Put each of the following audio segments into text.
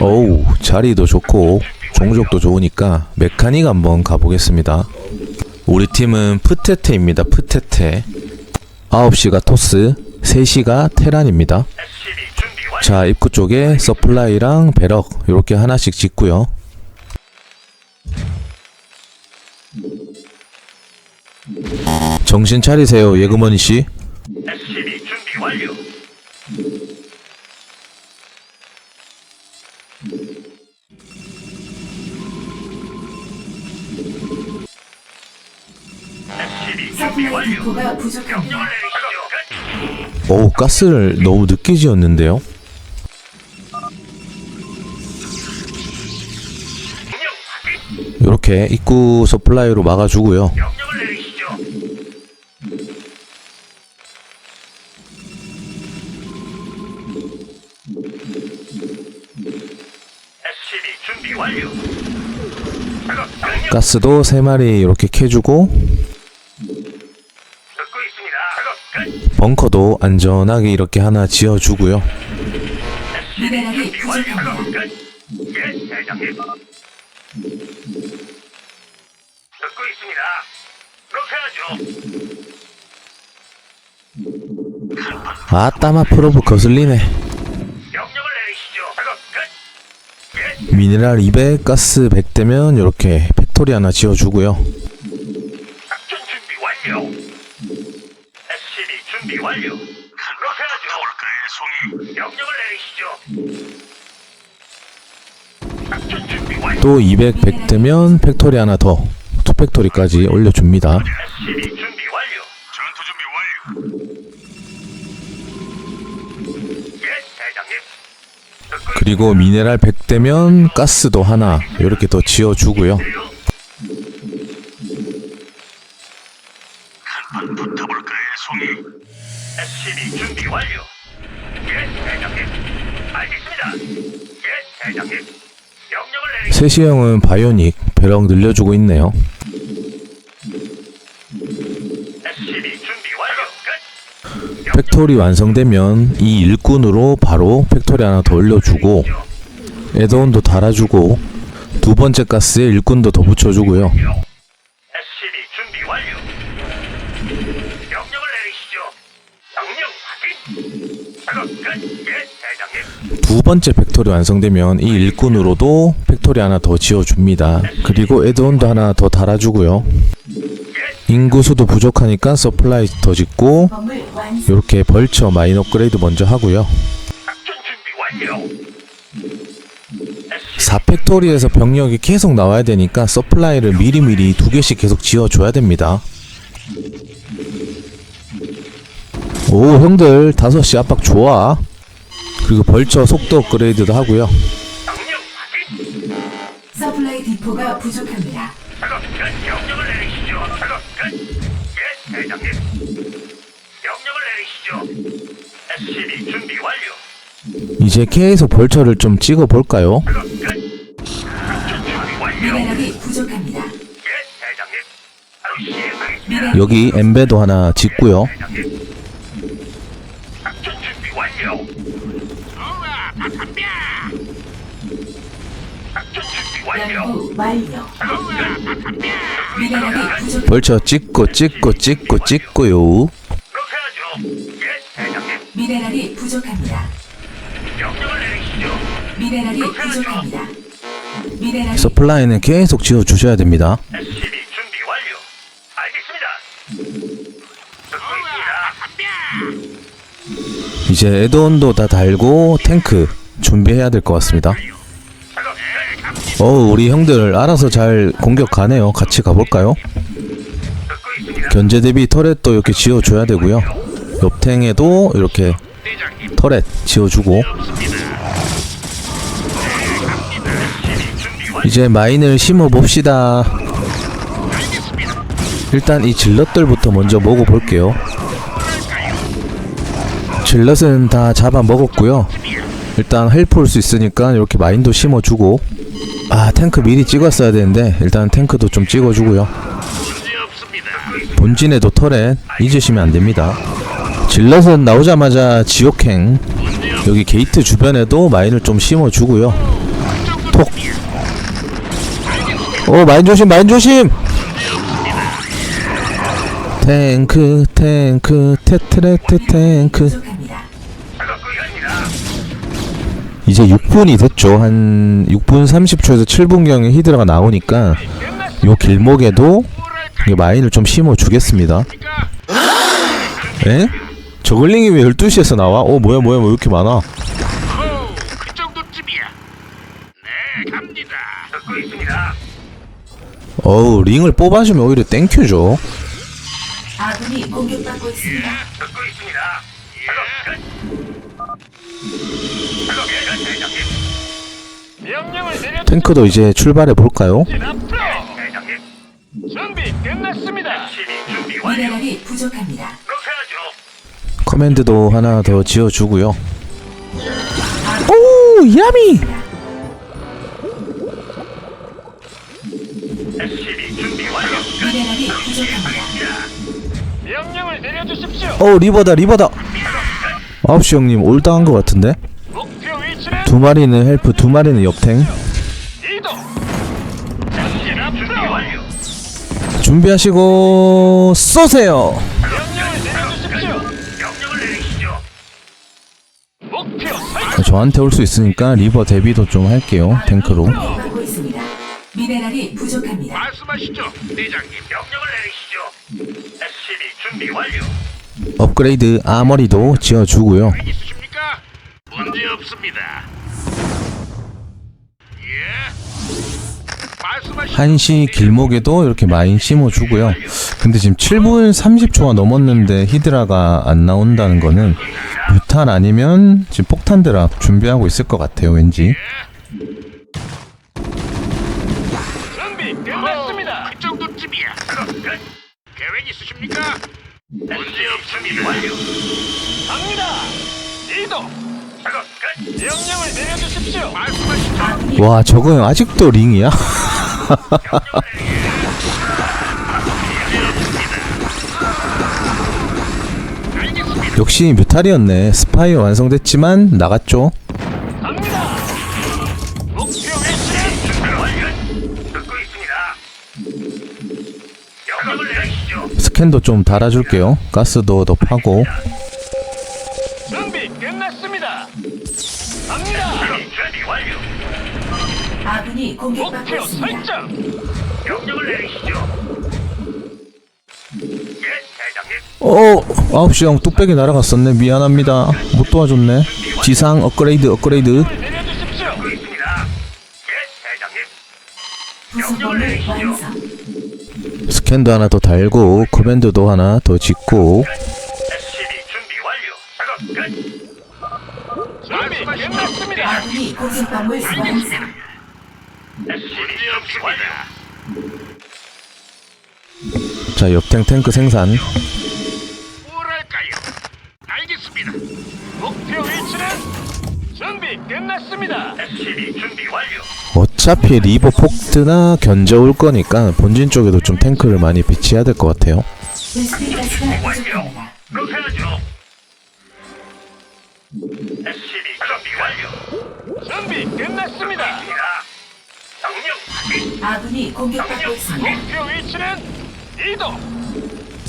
어우 자리도 좋고 종족도 좋으니까 메카닉 한번 가보겠습니다. 우리 팀은 프테테입니다 프테테. 9시가 토스 3시가 테란입니다. 자 입구 쪽에 서플라이랑 배럭 이렇게 하나씩 짓고요. 정신 차리세요 예금원이 씨 준비 완료. 부족합니다. 명령을 내리시죠. 어우 가스를 너무 늦게 지었는데요 명령 확인. 이렇게 입구 서플라이로 막아주고요 명령을 내리시죠. SCB 준비 완료. 작업 명령 가스도 3마리 이렇게 캐주고 있습니다. 작업 끝. 벙커도 안전하게 이렇게 하나 지어주고요. 듣고 있습니다. 그렇게 하죠. 아따마 프로브 거슬리네 명령을 내리시죠. 미네랄 200 가스 100 되면 이렇게 팩토리 하나 지어주고요 작전 준비 완료. 준비 완료. 그렇게 하죠. 명령을 내리시죠. 작전 준비 완료. 또 200 100 되면 팩토리 하나 더 투 팩토리까지 올려줍니다 SCB 준비 완료. 전투 준비 완료. 예, 대장님. 듣고 그리고 미네랄 100 되면 가스도 하나 이렇게 더 지어주고요 있어요. 세시 형은 바이오닉 배럭 늘려주고 있네요. 팩토리 완성되면 이 일꾼으로 바로 팩토리 하나 더 올려주고 에드온도 달아주고 두 번째 가스에 일꾼도 더 붙여주고요 두 번째 팩토리 완성되면 이 일꾼으로도 팩토리 하나 더 지어줍니다 그리고 에드온도 하나 더 달아주고요 인구수도 부족하니까 서플라이 더 짓고. 이렇게 벌처 마인 업그레이드 먼저 하고요 작전 준비 완료. 4팩토리에서 병력이 계속 나와야 되니까 서플라이를 미리미리 두 개씩 계속 지어줘야 됩니다. 오 형들 5시 압박 좋아. 그리고 벌처 속도 업그레이드도 하고요. 서플라이 디포가 부족합니다. 작업 끝. 명령을 내리시죠. 작업 끝. 예, 대장님. 명령을 내리시죠. SCB 준비 완료. 이제 계속 벌처를 좀 찍어볼까요? 작업 끝. 작전 준비 완료. 미네랄이 부족합니다. 예, 대장님. 바로 시행하겠습니다. 여기 엠베도 하나 짓고요. 대장님. 연구 완료. 미네랄이 부족. 벌처 찍고 찍고 찍고 찍고요. 그렇게 하죠. 예, 대장님. 미네랄이 부족합니다. 명령을 내리시죠. 미네랄이 부족합니다. 미네랄이 서플라이는 계속 지어 주셔야 됩니다. SCB 준비 완료. 알겠습니다. 듣고 있습니다. 이제 에드온도 다 달고 탱크 준비해야 될 것 같습니다. 어우 우리 형들 알아서 잘 공격 가네요. 같이 가볼까요? 견제 대비 터렛도 이렇게 지어줘야 되고요. 옆탱에도 이렇게. 터렛 지어주고. 이제 마인을 심어 봅시다. 알겠습니다. 일단 이 질럿들부터 먼저 먹어볼게요. 질럿은 다 잡아 먹었고요. 일단 헬프 올 수 있으니까 이렇게 마인도 심어주고 아 탱크 미리 찍었어야 되는데 일단 탱크도 좀 찍어주고요. 본진에도 터렛 잊으시면 안 됩니다. 질럿은 나오자마자 지옥행 여기 게이트 주변에도 마인을 좀 심어주고요. 폭. 오, 마인 조심, 마인 조심! 탱크, 탱크, 테트레트 탱크. 이제 6분이 됐죠. 한 6분 30초에서 7분경에 히드라가 나오니까 요 길목에도 이 마인을 좀 심어 주겠습니다. 에? 저글링이 왜 12시에서 나와? 어 뭐야 뭐야 뭐 이렇게 많아. 어우 링을 뽑아주면 오히려 땡큐죠 아군이 공격받고 있습니다. 듣고 있습니다. 탱크도 이제 출발해 볼까요? 대장님. 준비 끝났습니다. 미네랄이 부족합니다. 커맨드도 하나 더 지어주고요 오 야미 SCB 준비 완료. 미네랄이 부족합니다. 명령을 내려주십시오. 어 리버다 리버다 9시 형님 올당한 것 같은데? 두 마리는 헬프 두 마리는 옆탱. 준비하시고 쏘세요. 저한테 올 수 있으니까 리버 대비도 좀 할게요 탱크로 공격받고 있습니다. 미네랄이 부족합니다. 말씀하시죠, 대장님. 명령을 내리시죠. SCB 준비 완료. 업그레이드 아머리도 지어주고요 한시 길목에도 이렇게 마인 심어주고요 근데 지금 7분 30초가 넘었는데 히드라가 안 나온다는 거는 뮤탄 아니면 지금 폭탄 드랍 준비하고 있을 것 같아요 왠지 준비 끝났습니다. 그 정도쯤이야. 그럼 끝. 계획 있으십니까? 문제 없습니다. 완료. 갑니다. 이동. 작업 끝. 명령을 내려주십시오. 말씀하시죠. 와 저거 아직도 링이야? 알겠습니다. 역시 뮤탈이었네 스파이 완성됐지만 나갔죠 갑니다. 목표 위치는 준비 완료. 듣고 있습니다. 명령을 내리시죠. 스캔도 좀 달아줄게요 가스도 더 파고 아군이 공격받고 목표 있습니다. 설정. 명령을 내리시죠. 예, 대장님. 어 9시 형 뚝배기 날아갔었네 미안합니다 못 도와줬네 지상 업그레이드 업그레이드 내려주십시오. 듣고 있습니다. 예, 대장님. 부속범을 완성. 스캔도 하나 더 달고 커맨드도 하나 더 짓고 SCB 준비 완료. 작업 끝. 준비 끝났습니다. 아군이 공격받고 있습니다. 없습니다. 자 옆탱 탱크 생산 뭐랄까요? 알겠습니다. 목표 위치는 준비 끝났습니다. SCB 준비 완료. 어차피 리버 폭드나 견제 올 거니까 본진 쪽에도 좀 탱크를 많이 배치해야 될 것 같아요 베스트 가스가 부족합니다. 그렇게 하죠. SCB 준비 완료. 준비 끝났습니다. 명령 확인. 아군이 공격받고 명령 있습니다. 목표 위치는 이동.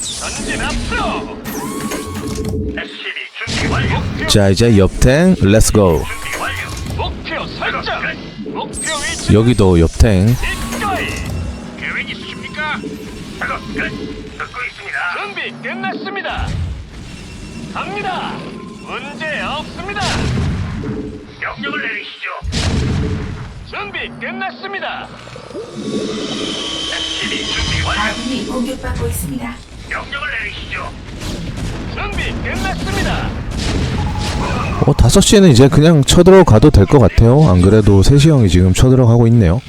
전진 앞으로. SCB 준비 완료. 목표 자 이제 옆탱 렛츠고 준비 완료. 목표 설정. 목표 위치. 여기도 옆탱 이거이. 계획 있으십니까? 작업 끝. 듣고 있습니다. 준비 끝났습니다. 갑니다. 문제 없습니다. 명령을 내리시죠. 준비 끝났습니다. SCB 준비 완료. 아군이 공격받고 있습니다. 명령을 내리시죠. 준비 끝났습니다. 어 5시에는 이제 그냥 쳐들어가도 될 것 같아요 안 그래도 세시 형이 지금 쳐들어가고 있네요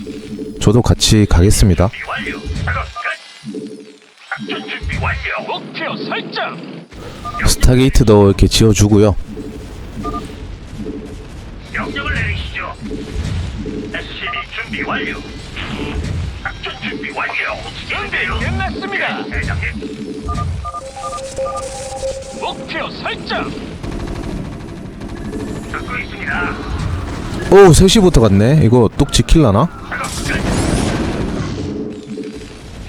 저도 같이 가겠습니다 준비 완료. 작업 끝. 작전 준비 완료. 목표 설정. 스타게이트도 이렇게 지어주고요 SCB 준비 완료. 작전 준비 완료. 준비 끝났습니다. 대장님. 목표 설정. 듣고 있습니다. 오 3시부터 갔네 이거 뚝 지킬라나? 작업 끝.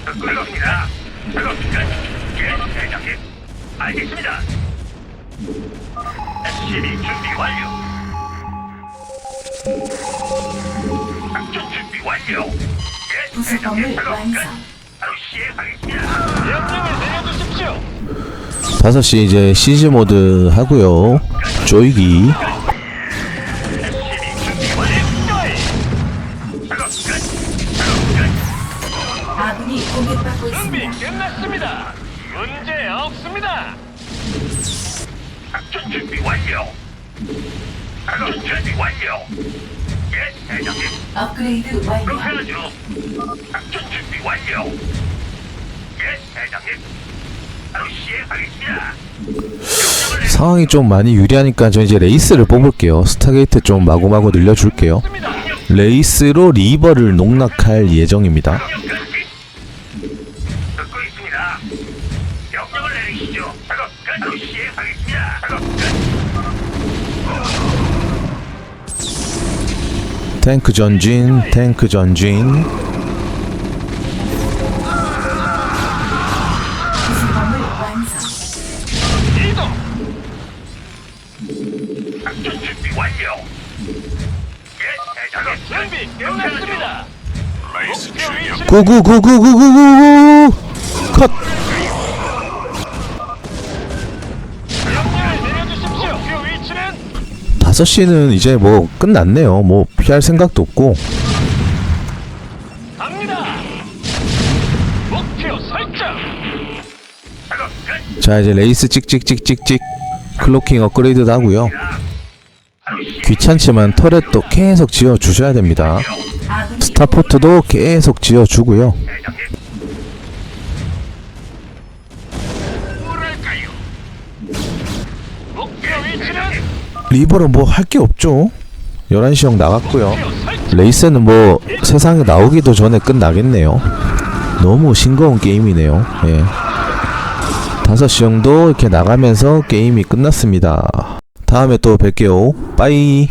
듣고 있습니다. 작업 끝. 예, 대장님. 알겠습니다. SCB 준비 완료. 작전 준비 완료. 예, 부속 대장님. 건물 작업 끝. 완성. 바로 시행하겠습니다. 명령을 내려주십시오. 5시 이제 시즈 모드 하고요 조이기 준비 완료. 작업 끝. 작업 끝. 아군이 공격받고 준비 있습니다. 끝났습니다. 문제 없습니다. 작전 준비 완료. 작업 준비 완료. 예, 대장님. 업그레이드 완료. 그렇게 하죠. 작전 준비 완료. 예, 대장님. 바로 시행하겠습니다. 명령을 상황이 좀 많이 유리하니까 저 이제 레이스를 뽑을게요 스타게이트 좀 마구마구 늘려줄게요 레이스로 리버를 농락할 예정입니다 명령 끝. 탱크 전진 탱크 전진. 예, 구구구구구구구구 5시는 이제 뭐 끝났네요 뭐 피할 생각도 없고. 자 이제 레이스 찍찍찍찍찍 클로킹 업그레이드도 하고요 귀찮지만 터렛도 계속 지어 주셔야 됩니다 스타포트도 계속 지어 주고요 대장님. 뭐랄까요? 리버는 뭐할 게 없죠. 11시형 나갔고요. 레이스는 뭐 세상에 나오기도 전에 끝나겠네요. 너무 싱거운 게임이네요. 예. 5시 정도 이렇게 나가면서 게임이 끝났습니다. 다음에 또 뵐게요. 빠이